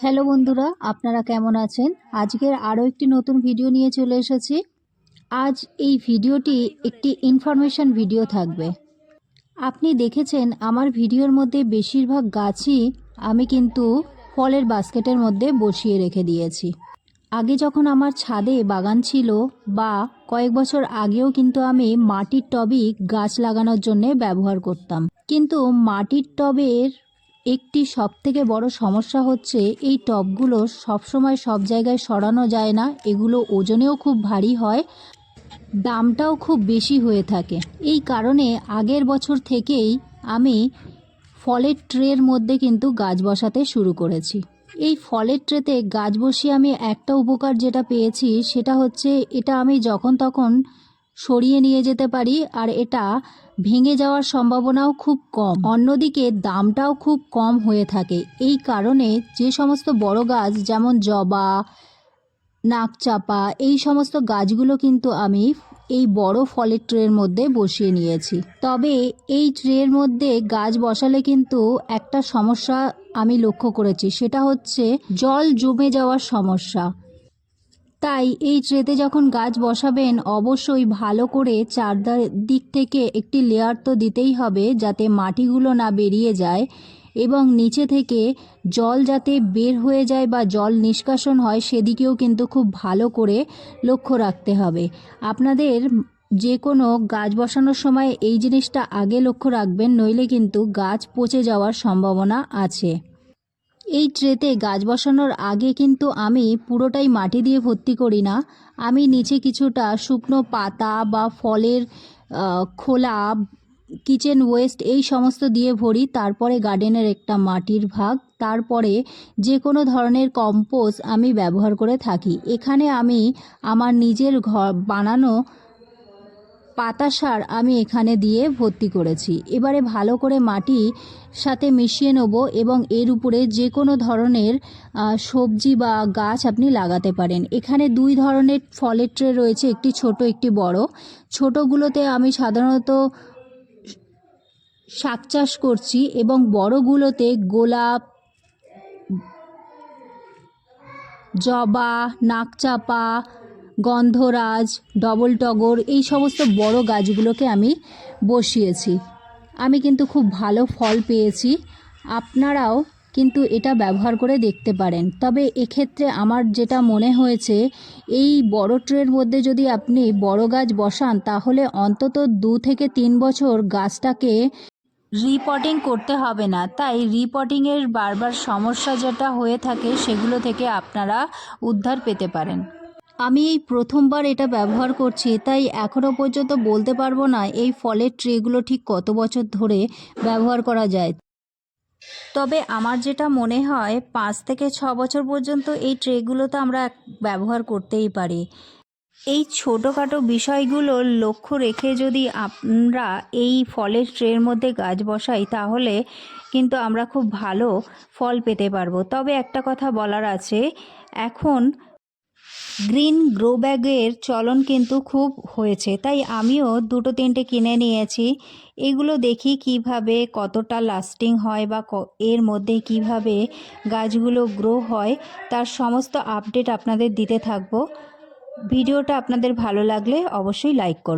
Hello বন্ধুরা, আপনারা কেমন আছেন? আজকের আরও একটি নতুন ভিডিও নিয়ে চলে এসেছি। আজ এই ভিডিওটি একটি ইনফরমেশন ভিডিও থাকবে। আপনি দেখেছেন, আমার ভিডিওর মধ্যে বেশিরভাগ গাছই আমি কিন্তু ফলের বাস্কেটের মধ্যে বসিয়ে রেখে দিয়েছি। আগে যখন আমার ছাদে বাগান ছিল বা কয়েক বছর আগেও কিন্তু আমি মাটির টবই গাছ লাগানোর জন্য ব্যবহার করতাম। কিন্তু মাটির টবের একটি সবথেকে বড় সমস্যা হচ্ছে এই টবগুলো সবসময় সব জায়গায় সরানো যায় না, এগুলো ওজনেও খুব ভারী হয়, দামটাও খুব বেশি হয়ে থাকে। এই কারণে আগের বছর থেকেই আমি ফলের ট্রের মধ্যে কিন্তু গাছ বসাতে শুরু করেছি। এই ফলের ট্রেতে গাছ বসিয়ে আমি একটা উপকার যেটা পেয়েছি সেটা হচ্ছে এটা আমি যখন তখন সরিয়ে নিয়ে যেতে পারি, আর এটা ভেঙে যাওয়ার সম্ভাবনাও খুব কম। অন্যদিকে দামটাও খুব কম হয়ে থাকে। এই কারণে যে সমস্ত বড় গাছ, যেমন জবা নাকচাপা এই সমস্ত গাছগুলো কিন্তু আমি এই বড় ফলের ট্রের মধ্যে বসিয়ে নিয়েছি। তবে এই ট্রের মধ্যে গাছ বসালে কিন্তু একটা সমস্যা আমি লক্ষ্য করেছি, সেটা হচ্ছে জল জমে যাওয়ার সমস্যা। তাই এই ট্রেতে যখন গাছ বসাবেন, অবশ্যই ভালো করে চারদার দিক থেকে একটি লেয়ার তো দিতেই হবে যাতে মাটিগুলো না বেরিয়ে যায় এবং নিচে থেকে জল যাতে বের হয়ে যায় বা জল নিষ্কাশন হয় সেদিকেও কিন্তু খুব ভালো করে লক্ষ্য রাখতে হবে। আপনাদের যে কোনো গাছ বসানোর সময় এই জিনিসটা আগে লক্ষ্য রাখবেন, নইলে কিন্তু গাছ পচে যাওয়ার সম্ভাবনা আছে। এই ট্রেতে গাছ বসানোর আগে কিন্তু আমি পুরোটাই মাটি দিয়ে ভর্তি করি না। আমি নিচে কিছুটা শুকনো পাতা বা ফলের খোলা কিচেন ওয়েস্ট এই সমস্ত দিয়ে ভরি, তারপরে গার্ডেনের একটা মাটির ভাগ, তারপরে যে কোনো ধরনের কম্পোস্ট আমি ব্যবহার করে থাকি। এখানে আমি আমার নিজের ঘর বানানো পাতা সার আমি এখানে দিয়ে ভর্তি করেছি। এবারে ভালো করে মাটি সাথে মিশিয়ে নেব এবং এর উপরে যে কোনো ধরনের সবজি বা গাছ আপনি লাগাতে পারেন। এখানে দুই ধরনের ফলের ট্রে রয়েছে, একটি ছোট, একটি বড়। ছোটোগুলোতে আমি সাধারণত শাক চাষ করছি এবং বড়গুলোতে গোলাপ, জবা, নাকচাপা গন্ধরাজ, ডবল টগর এই সমস্ত বড় গাছগুলোকে আমি বসিয়েছি। আমি কিন্তু খুব ভালো ফল পেয়েছি। আপনারাও কিন্তু এটা ব্যবহার করে দেখতে পারেন। তবে এক্ষেত্রে আমার যেটা মনে হয়েছে, এই বড় ট্রের মধ্যে যদি আপনি বড় গাছ বসান, তাহলে অন্তত দু থেকে তিন বছর গাছটাকে রিপটিং করতে হবে না। তাই রিপটিংয়ের বারবার সমস্যা যেটা হয়ে থাকে, সেগুলো থেকে আপনারা উদ্ধার পেতে পারেন। আমি এই প্রথমবার এটা ব্যবহার করছি, তাই এখনও পর্যন্ত বলতে পারব না এই ফলের ট্রেগুলো ঠিক কত বছর ধরে ব্যবহার করা যায়। তবে আমার যেটা মনে হয়, পাঁচ থেকে ছ বছর পর্যন্ত এই ট্রেগুলো তো আমরা ব্যবহার করতেই পারি। এই ছোটোখাটো বিষয়গুলো লক্ষ্য রেখে যদি আমরা এই ফলের ট্রের মধ্যে গাছ বসাই, তাহলে কিন্তু আমরা খুব ভালো ফল পেতে পারব। তবে একটা কথা বলার আছে, এখন গ্রিন গ্রো ব্যাগের চলন কিন্তু খুব হয়েছে, তাই আমিও দুটো তিনটে কিনে নিয়েছি। এগুলো দেখি কীভাবে কতটা লাস্টিং হয় বা এর মধ্যে কীভাবে গাছগুলো গ্রো হয়, তার সমস্ত আপডেট আপনাদের দিতে থাকব। ভিডিওটা আপনাদের ভালো লাগলে অবশ্যই লাইক করুন।